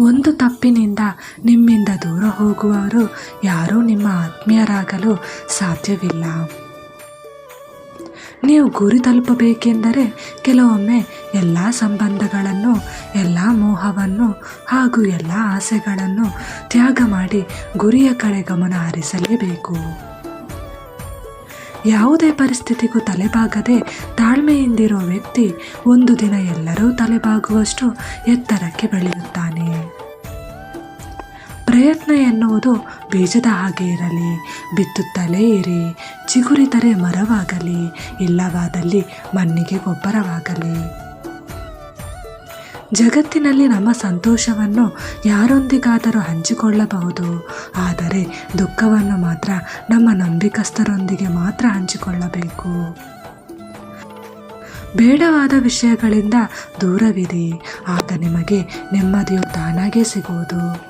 ಒಂದು ತಪ್ಪಿನಿಂದ ನಿಮ್ಮಿಂದ ದೂರ ಹೋಗುವವರು ಯಾರೂ ನಿಮ್ಮ ಆತ್ಮೀಯರಾಗಲು ಸಾಧ್ಯವಿಲ್ಲ. ನೀವು ಗುರಿ ತಲುಪಬೇಕೆಂದರೆ ಕೆಲವೊಮ್ಮೆ ಎಲ್ಲ ಸಂಬಂಧಗಳನ್ನು, ಎಲ್ಲ ಮೋಹವನ್ನು ಹಾಗೂ ಎಲ್ಲ ಆಸೆಗಳನ್ನು ತ್ಯಾಗ ಮಾಡಿ ಗುರಿಯ ಕಡೆ ಗಮನ ಹರಿಸಲೇಬೇಕು. ಯಾವುದೇ ಪರಿಸ್ಥಿತಿಗೂ ತಲೆಬಾಗದೆ ತಾಳ್ಮೆಯಿಂದಿರೋ ವ್ಯಕ್ತಿ ಒಂದು ದಿನ ಎಲ್ಲರೂ ತಲೆಬಾಗುವಷ್ಟು ಎತ್ತರಕ್ಕೆ ಬೆಳೆಯುತ್ತಾನೆ. ಪ್ರಯತ್ನ ಎನ್ನುವುದು ಬೀಜದ ಹಾಗೆ ಇರಲಿ, ಬಿತ್ತುತ್ತಲೇ ಇರಿ, ಚಿಗುರಿದರೆ ಮರವಾಗಲಿ, ಇಲ್ಲವಾದಲ್ಲಿ ಮಣ್ಣಿಗೆ ಗೊಬ್ಬರವಾಗಲಿ. ಜಗತ್ತಿನಲ್ಲಿ ನಮ್ಮ ಸಂತೋಷವನ್ನು ಯಾರೊಂದಿಗಾದರೂ ಹಂಚಿಕೊಳ್ಳಬಹುದು, ಆದರೆ ದುಃಖವನ್ನು ಮಾತ್ರ ನಮ್ಮ ನಂಬಿಕಸ್ಥರೊಂದಿಗೆ ಮಾತ್ರ ಹಂಚಿಕೊಳ್ಳಬೇಕು. ಬೇಡವಾದ ವಿಷಯಗಳಿಂದ ದೂರವಿರಿ, ಆಗ ನಿಮಗೆ ನೆಮ್ಮದಿಯು ತಾನಾಗೇ ಸಿಗುವುದು.